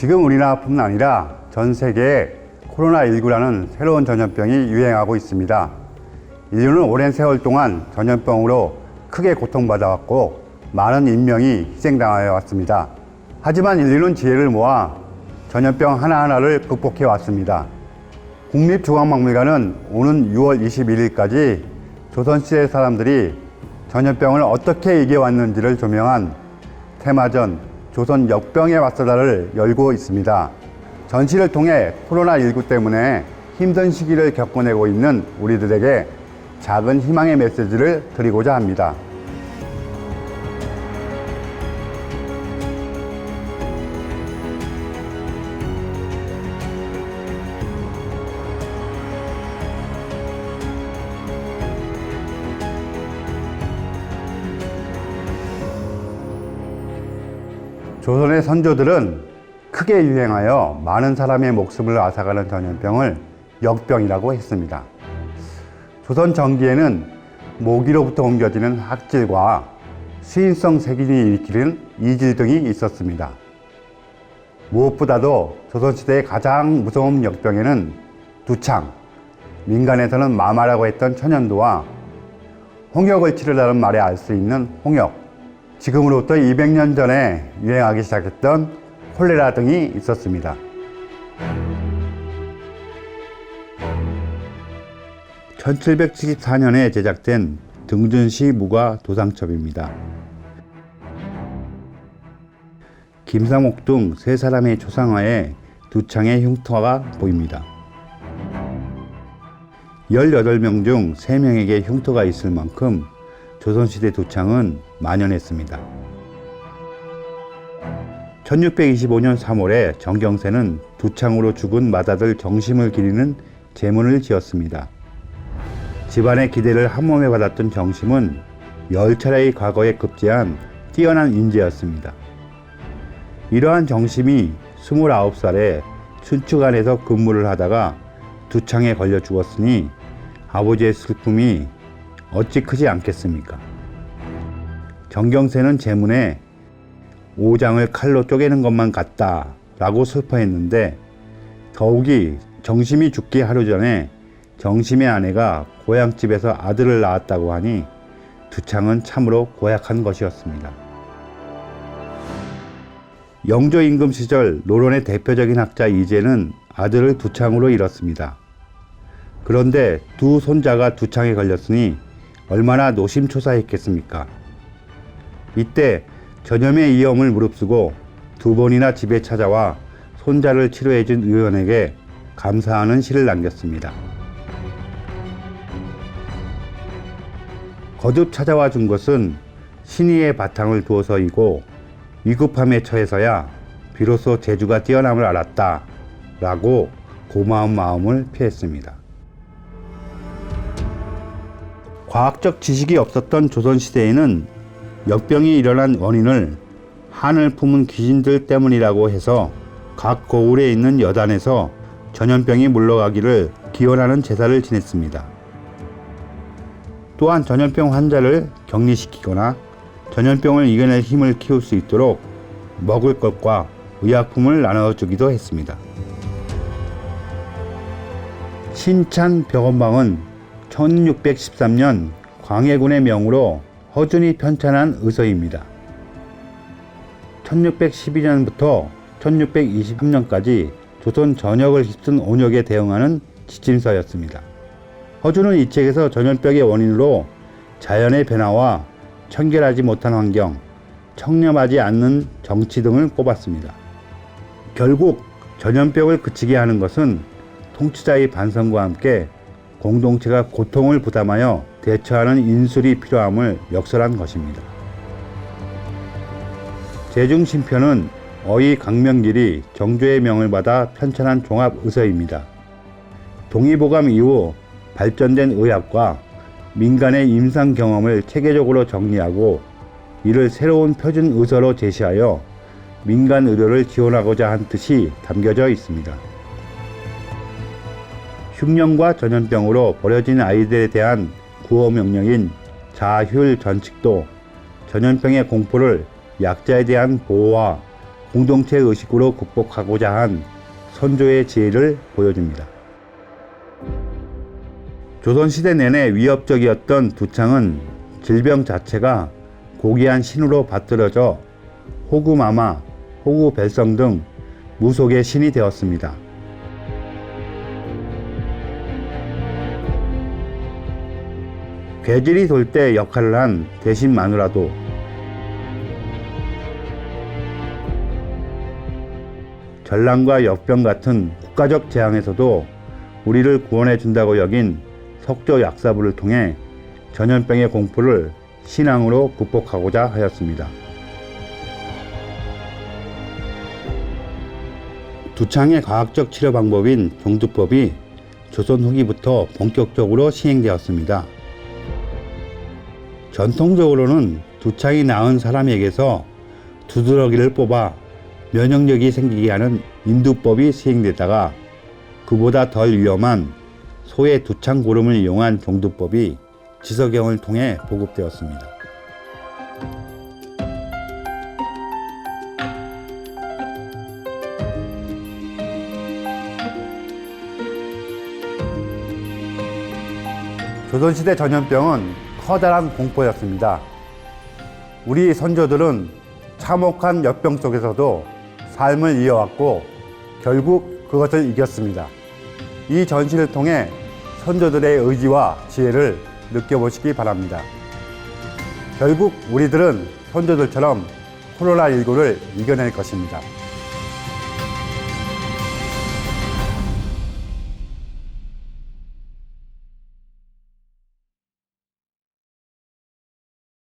지금 우리나라뿐만 아니라 전 세계에 코로나19라는 새로운 전염병이 유행하고 있습니다. 인류는 오랜 세월 동안 전염병으로 크게 고통받아왔고 많은 인명이 희생당하여 왔습니다. 하지만 인류는 지혜를 모아 전염병 하나하나를 극복해 왔습니다. 국립중앙박물관은 오는 6월 21일까지 조선시대 사람들이 전염병을 어떻게 이겨왔는지를 조명한 테마전 조선 역병에 맞서다를 열고 있습니다. 전시를 통해 코로나19 때문에 힘든 시기를 겪어내고 있는 우리들에게 작은 희망의 메시지를 드리고자 합니다. 조선의 선조들은 크게 유행하여 많은 사람의 목숨을 앗아가는 전염병을 역병이라고 했습니다. 조선 전기에는 모기로부터 옮겨지는 학질과 수인성 세균이 일으키는 이질 등이 있었습니다. 무엇보다도 조선시대의 가장 무서운 역병에는 두창, 민간에서는 마마라고 했던 천연두와 홍역을 치르라는 말에 알 수 있는 홍역, 지금으로부터 200년 전에 유행하기 시작했던 콜레라 등이 있었습니다. (1774년에) 제작된 등준시 무가 도상첩입니다. 김상옥 등 세 사람의 초상화에 두 창의 흉터가 보입니다. 18명 중 3명에게 흉터가 있을 만큼 조선시대 두창은 만연했습니다. 1625년 3월에 정경세는 두창으로 죽은 맏아들 정심을 기리는 제문을 지었습니다. 집안의 기대를 한 몸에 받았던 정심은 열 차례의 과거에 급제한 뛰어난 인재였습니다. 이러한 정심이 29살에 춘추관에서 근무를 하다가 두창에 걸려 죽었으니 아버지의 슬픔이 어찌 크지 않겠습니까? 정경세는 제문에 오장을 칼로 쪼개는 것만 같다 라고 슬퍼했는데 더욱이 정심이 죽기 하루 전에 정심의 아내가 고향집에서 아들을 낳았다고 하니 두창은 참으로 고약한 것이었습니다. 영조 임금 시절 노론의 대표적인 학자 이재는 아들을 두창으로 잃었습니다. 그런데 두 손자가 두창에 걸렸으니 얼마나 노심초사했겠습니까? 이때 전염의 위험을 무릅쓰고 두 번이나 집에 찾아와 손자를 치료해준 의원에게 감사하는 시를 남겼습니다. 거듭 찾아와 준 것은 신의의 바탕을 두어서이고 위급함에 처해서야 비로소 재주가 뛰어남을 알았다 라고 고마운 마음을 표했습니다. 과학적 지식이 없었던 조선시대에는 역병이 일어난 원인을 한을 품은 귀신들 때문이라고 해서 각 고을에 있는 여단에서 전염병이 물러가기를 기원하는 제사를 지냈습니다. 또한 전염병 환자를 격리시키거나 전염병을 이겨낼 힘을 키울 수 있도록 먹을 것과 의약품을 나눠주기도 했습니다. 신찬 병원방은 1613년 광해군의 명으로 허준이 편찬한 의서입니다. 1612년부터 1623년까지 조선 전역을 휩쓴 온역에 대응하는 지침서였습니다. 허준은 이 책에서 전염병의 원인으로 자연의 변화와 청결하지 못한 환경, 청렴하지 않는 정치 등을 꼽았습니다. 결국 전염병을 그치게 하는 것은 통치자의 반성과 함께 공동체가 고통을 부담하여 대처하는 인술이 필요함을 역설한 것입니다. 제중신편은 어이 강명길이 정조의 명을 받아 편찬한 종합 의서입니다. 동의보감 이후 발전된 의학과 민간의 임상 경험을 체계적으로 정리하고 이를 새로운 표준 의서로 제시하여 민간 의료를 지원하고자 한 뜻이 담겨져 있습니다. 흉년과 전염병으로 버려진 아이들에 대한 구호 명령인 자율 전칙도 전염병의 공포를 약자에 대한 보호와 공동체 의식으로 극복하고자 한 선조의 지혜를 보여줍니다. 조선시대 내내 위협적이었던 두창은 질병 자체가 고귀한 신으로 받들어져 호구마마, 호구별성 등 무속의 신이 되었습니다. 괴질이 돌 때 역할을 한 대신 마누라도 전랑과 역병 같은 국가적 재앙에서도 우리를 구원해 준다고 여긴 석조 약사부를 통해 전염병의 공포를 신앙으로 극복하고자 하였습니다. 두창의 과학적 치료 방법인 종두법이 조선 후기부터 본격적으로 시행되었습니다. 전통적으로는 두창이 나은 사람에게서 두드러기를 뽑아 면역력이 생기게 하는 인두법이 시행되다가 그보다 덜 위험한 소의 두창 고름을 이용한 종두법이 지서경을 통해 보급되었습니다. 조선시대 전염병은 커다란 공포였습니다. 우리 선조들은 참혹한 역병 속에서도 삶을 이어왔고 결국 그것을 이겼습니다. 이 전시를 통해 선조들의 의지와 지혜를 느껴보시기 바랍니다. 결국 우리들은 선조들처럼 코로나19를 이겨낼 것입니다.